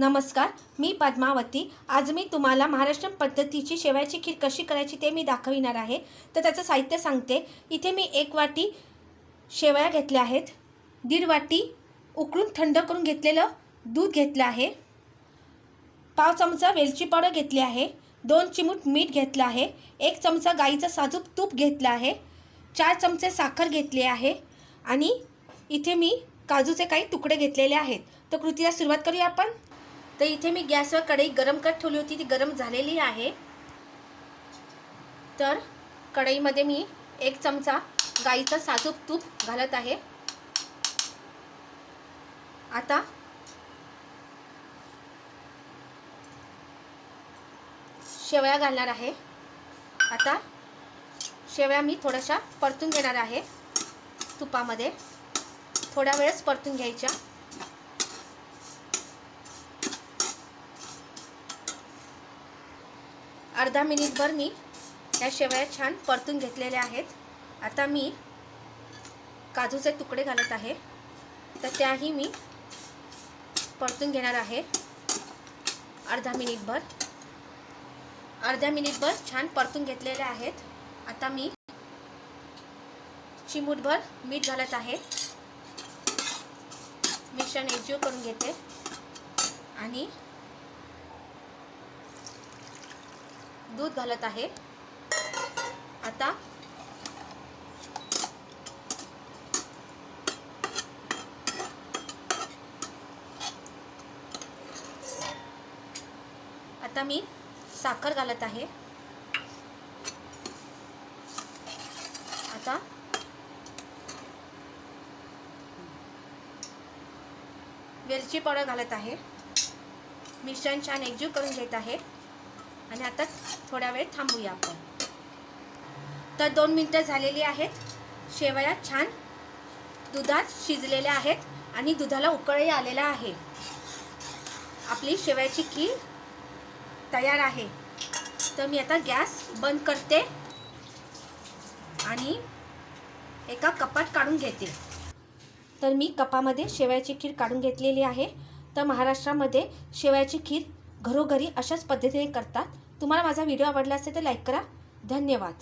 नमस्कार मी पद्मावती. आज मी तुम्हाला महाराष्ट्रीयन पद्धतीची शेवयाची खीर कशी करायची ते मी दाखविणार आहे. तर त्याचं साहित्य सांगते. इथे मी एक वाटी शेवया घेतल्या आहेत. दीड वाटी उकळून थंड करून घेतलेलं दूध घेतलं आहे. पाव चमचा वेलची पावडर घेतली आहे. दोन चिमूट मीठ घेतलं आहे. एक चमचा गाईचं साजूक तूप घेतलं आहे. चार चमचे साखर घेतली आहे. आणि इथे मी काजूचे काही तुकडे घेतलेले आहेत. तर कृतीला सुरुवात करूया आपण. तर इथे मी गॅसवर कढई गरम करत ठेवली होती ती गरम झालेली आहे. तर कढईमध्ये मी एक चमचा गाईचं साजूक तूप घालत आहे. आता शेवया घालणार आहे. आता शेवया मी थोड्याशा परतून घेणार आहे तुपामध्ये. थोड्या वेळच परतून घ्यायच्या. अर्धा मिनिटभर मी या शेवया छान परतून घेतलेल्या आहेत. आता मी काजूचे तुकडे घालत आहे. तर त्याही मी परतून घेणार आहे. अर्धा मिनिटभर. अर्ध्या मिनिटभर छान परतून घेतलेले आहेत. आता मी चिमूटभर मीठ घालत आहे. मिश्रण एकजीव करून घेते. आणि दूध घालत आहे. आता आता मी साखर घालत आहे. आता वेलची पावडर घालत आहे. मिश्रण छान एकजीव करून घेत आहे. आणि आता थोडा वेळ थांबूया आपण. तर दोन मिनटं झालेली आहेत. शेवया छान दुधात शिजलेल्या आहेत आणि दुधाला उकळही आलेला आहे. आपली शेवयाची खीर तयार आहे. तर मी आता गॅस बंद करते आणि एका कपात काढून घेते. तर मी कपामध्ये शेवयाची खीर काढून घेतलेली आहे. तर महाराष्ट्रामध्ये शेवयाची खीर घरोघरी अशाच पद्धतीने करतात. तुम्हाला माझा व्हिडिओ आवडला असेल तर लाईक करा. धन्यवाद.